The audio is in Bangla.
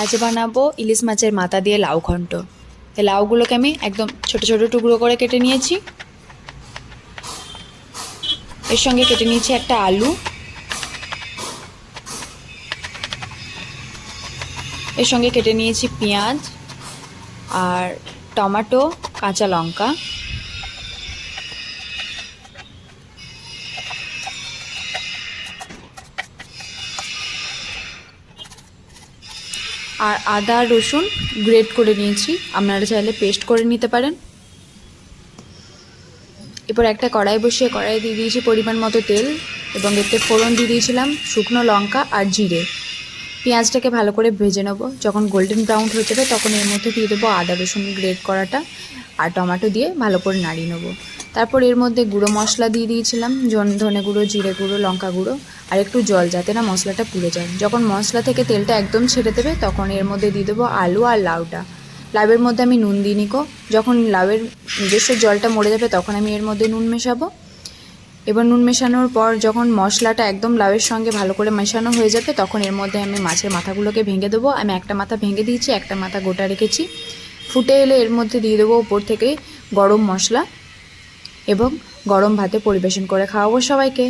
আজ বানাবো ইলিশ মাছের মাথা দিয়ে লাউ ঘন্ট। এই লাউগুলোকে আমি একদম ছোট ছোট টুকরো করে কেটে নিয়েছি। এর সঙ্গে কেটে নিয়েছি একটা আলু। এর সঙ্গে কেটে নিয়েছি পেঁয়াজ আর টমেটো, কাঁচা লঙ্কা। আর আদা, রসুন গ্রেট করে নিয়েছি। আপনারা চাইলে পেস্ট করে নিতে পারেন। এরপর একটা কড়াই বসিয়ে কড়াই দিয়ে দিয়েছি পরিমাণ মতো তেল এবং এতে ফোড়ন দিয়ে দিয়েছিলাম শুকনো লঙ্কা আর জিরে। পেঁয়াজটাকে ভালো করে ভেজে নেব। যখন গোল্ডেন ব্রাউন হয়ে যাবে তখন এর মধ্যে দিয়ে দেবো আদা, রসুন গ্রেট করাটা আর টমেটো দিয়ে ভালো করে নাড়িয়ে নেব। তারপর এর মধ্যে গুঁড়ো মশলা দিয়ে দিয়েছিলাম, জন, ধনে গুঁড়ো, জিরে গুঁড়ো, লঙ্কা গুঁড়ো, আর একটু জল যাতে না মশলাটা পুড়ে যায়। যখন মশলা থেকে তেলটা একদম ছেড়ে দেবে, তখন এর মধ্যে দিয়ে দেবো আলু আর লাউটা। লাউয়ের মধ্যে আমি নুন দিই নিকো। যখন লাউয়ের নিজস্ব জলটা মরে যাবে, তখন আমি এর মধ্যে নুন মেশাবো। এবার নুন মেশানোর পর যখন মশলাটা একদম লাউয়ের সঙ্গে ভালো করে মেশানো হয়ে যাবে, তখন এর মধ্যে আমি মাছের মাথাগুলোকে ভেঙে দেবো। আমি একটা মাথা ভেঙে দিয়েছি, একটা মাথা গোটা রেখেছি। ফুটে এলে এর মধ্যে দিয়ে দেবো উপর থেকে গরম মশলা। এবং গরম ভাতে পরিবেশন করে খাওয়াবো সবাইকে।